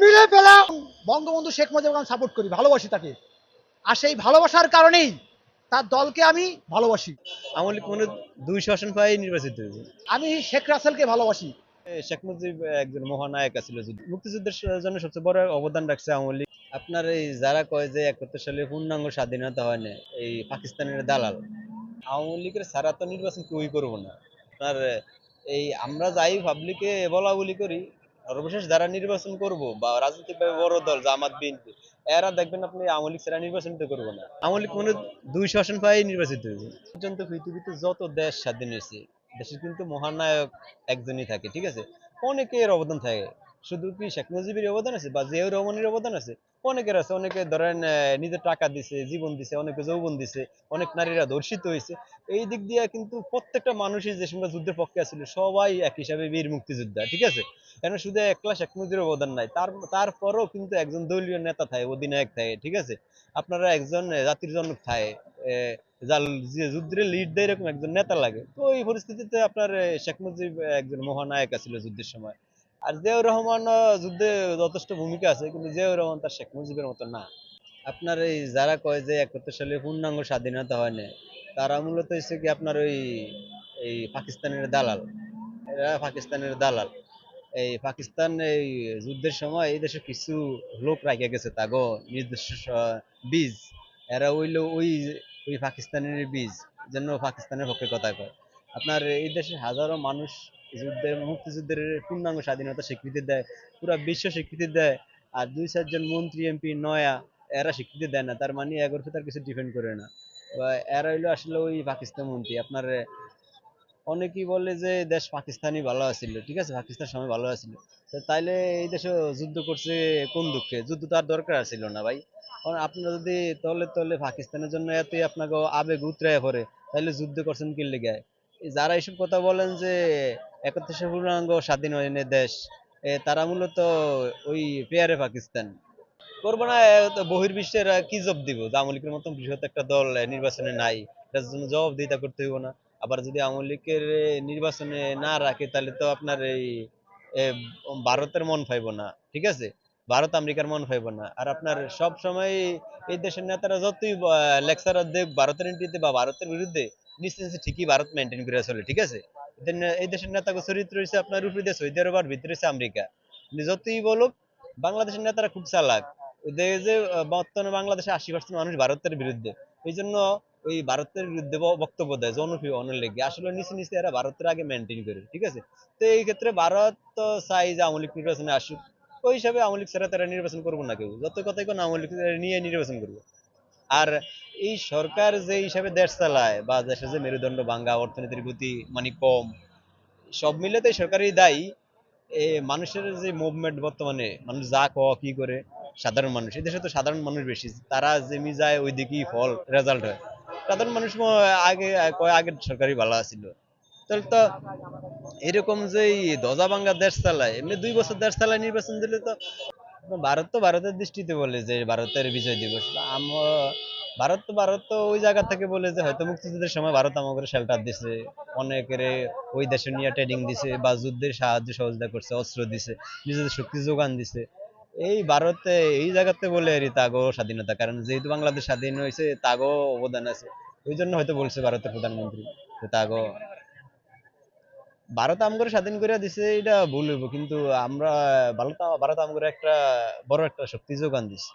মিলে পেলাম বঙ্গবন্ধু শেখ মুজিবুর রহমান সাপোর্ট করি ভালোবাসি তাকে। আর সেই ভালোবাসার কারণেই তার দলকে আমি ভালোবাসি। আওয়ামী মনে দুইশো আসন পাই নির্বাচিত হয়েছে? আমি শেখ রাসেলকে ভালোবাসি। শেখ মুজিব একজন মহানায়ক ছিল মুক্তিযুদ্ধের জন্য সবচেয়ে বড় অবদান রাখছে আওয়ামী লীগ। আপনার এই যারা কয় যে একাত্তর সালে পূর্ণাঙ্গ স্বাধীনতা হয় না এই পাকিস্তানের দালাল আওয়ামী লীগের ছাড়া তো নির্বাচন কেউই করব না। আপনার এই আমরা যাই পাবলিকে বলা বলি করি সর্বশেষ যারা নির্বাচন করব বা রাজনৈতিকভাবে বড় দল জামাত, বিএনপি, এরা দেখবেন আপনি আওয়ামী লীগ ছাড়া নির্বাচন করব না। আওয়ামী লীগ মনে দুই দুইশো আসন পাই নির্বাচিত হয়েছে পর্যন্ত পৃথিবীতে যত দেশ স্বাধীন হয়েছে, দেশের কিন্তু মহানায়ক একজনই থাকে, ঠিক আছে? অনেকের অবদান থাকে। শুধু কি শেখ মুজিবের অবদান আছে বা জিয়াউর রহমানের অবদান আছে? অনেকের আছে অনেকে ধরেন নিজের টাকা দিছে, জীবন দিছে, অনেকে যৌবন দিছে, অনেক নারীরা ধর্ষিত হয়েছে। এই দিক দিয়ে কিন্তু প্রত্যেকটা মানুষই যে সময় যুদ্ধের পক্ষে আছিল, সবাই এক হিসাবে বীর মুক্তিযোদ্ধা, ঠিক আছে? কেন শুধু একলা শেখ মুজিবের অবদান নাই, তার, তারপরও কিন্তু একজন দলীয় নেতা থাকে অধিনায়ক থাকে ঠিক আছে? আপনারা একজন জাতির জনক থাকে যার যে যুদ্ধের লিড দেয় এরকম একজন নেতা লাগে। তো এই পরিস্থিতিতে আপনার শেখ মুজিব একজন মহানায়ক ছিল যুদ্ধের সময়। আর জিয়াউর রহমান যুদ্ধে যথেষ্ট ভূমিকা আছে, কিন্তু জিয়াউর রহমান তার শেখ মুজিবের মতো না। আপনার এই যারা কয় যে একাত্তর সালে পূর্ণাঙ্গ স্বাধীনতা হয় না তারা মূলত হচ্ছে কি আপনার ওই, এই পাকিস্তানের দালাল। এরা পাকিস্তানের দালাল। এই পাকিস্তান এই যুদ্ধের সময় এই দেশে কিছু লোক রাখিয়া গেছে, তাগো স- বীজ। এরা হইল ওই ওই পাকিস্তানের বীজ জন্য পাকিস্তানের পক্ষে কথা কয়। আপনার এই দেশে হাজারো মানুষ যুদ্ধের মুক্তিযুদ্ধের পূর্ণাঙ্গ স্বাধীনতা স্বীকৃতি দেয়, পুরা বিশ্ব স্বীকৃতি দেয়, আর দুই চারজন মন্ত্রী, এমপি, নয়া, এরা স্বীকৃতি দেয় না, তার মানে এগোর তার কিছু ডিপেন্ড করে না। বা এরা হইল আসলে ওই পাকিস্তান মন্ত্রী, আপনার অনেকেই বলে যে দেশ পাকিস্তানই ভালো আছিল, ঠিক আছে, পাকিস্তান সময় ভালো আছিল। তাইলে এই দেশে যুদ্ধ করছে কোন দুঃখে? যুদ্ধ তো আর দরকার ছিল না ভাই। কারণ আপনারা যদি তলে তলে পাকিস্তানের জন্য এতই আপনাকে আবেগ উতরায় পড়ে তাহলে যুদ্ধ করছেন কি এই যারা এইসব কথা বলেন যে একত্রিশে পূর্ণাঙ্গ স্বাধীন হয়নি দেশ তারা মূলত ওই পেয়ারে পাকিস্তান। করব না বহির্বিশ্বের কি জব দিব? আওয়ামী লীগের মতন বৃহৎ একটা দল নির্বাচনে নাই, এটার জন্য জবাবদিহিতা করতে হইব না। আবার যদি আওয়ামী লীগের নির্বাচনে না রাখে, তাহলে তো আপনার এই ভারতের মন পাইব না, ঠিক আছে? ভারত আমেরিকার মন পাইব না। আর আপনার সব সময় এই দেশের নেতারা যতই লেকচার দেখ, ভারতের এন্ট্রিতে বা ভারতের বিরুদ্ধে নিশ্চয় ঠিকই ভারত মেনটেন করে চলে, ঠিক আছে? এই দেশের নেতাকে চরিত্র হচ্ছে আপনার উপরে দিয়ে সৌদি আরব আর ভিতরে হচ্ছে আমেরিকা। যতই বলুক, বাংলাদেশের নেতারা খুব চালাক। যে বর্তমানে বাংলাদেশে আশি পার্সেন্ট মানুষ ভারতের বিরুদ্ধে। এই জন্য ওই ভারতের বিরুদ্ধে বক্তব্য দেয়, জনপ্রিয় অনেক আসলে নিচে নিচে এরা ভারতের আগে মেনটেন করে, ঠিক আছে? তো এই ক্ষেত্রে ভারত তো চাই যে আওয়ামী লীগ নির্বাচনে আসুক। ওই হিসাবে আওয়ামী লীগ ছাড়া তারা নির্বাচন করব না কেউ। যত কথাই কোন আওয়ামী লীগ নিয়ে নির্বাচন করব। আর এই সরকার যে হিসাবে দেশ চালায় বা দেশের যে মেরুদণ্ড ভাঙ্গা অর্থনীতির গতি মানে কম, সব মিলে তো সরকারই দায়ী। মানুষের যে মুভমেন্ট বর্তমানে, মানুষ যা ক কি করে, সাধারণ মানুষ, এই দেশে তো সাধারণ মানুষ বেশি, তারা যেমি যায় ওই দিকেই ফল রেজাল্ট হয়। সাধারণ মানুষ আগে, কয় আগের সরকারই ভালো আছিল। তাহলে তো এরকম যে দজা ভাঙ্গা দেশ চালায়, এমনি দুই বছর দেশ চালায় নির্বাচন দিলে তো ভারত তো ভারতের দৃষ্টিতে বলে যে ভারতের বিজয় দিবস। ভারত তো ভারত তো ওই জায়গা থেকে বলে যে হয়তো মুক্তিযুদ্ধের সময় ভারত আমাদের শেল্টার দিছে, অনেকের ওই দেশে নিয়ে ট্রেনিং দিছে বা যুদ্ধের সাহায্য সহযোগিতা করছে, অস্ত্র দিছে, নিজেদের শক্তি যোগান দিছে। এই ভারতে, এই জায়গাতে বলে আর তাগো স্বাধীনতা, কারণ যেহেতু বাংলাদেশ স্বাধীন হয়েছে, তাগো অবদান আছে। ওই জন্য হয়তো বলছে ভারতের প্রধানমন্ত্রী তাগো ভারত আমগরে স্বাধীন করে দিছে এটা ভুল হইব। কিন্তু আমরা ভারত ভারত আমগরে একটা বড় একটা শক্তি যোগান দিছে।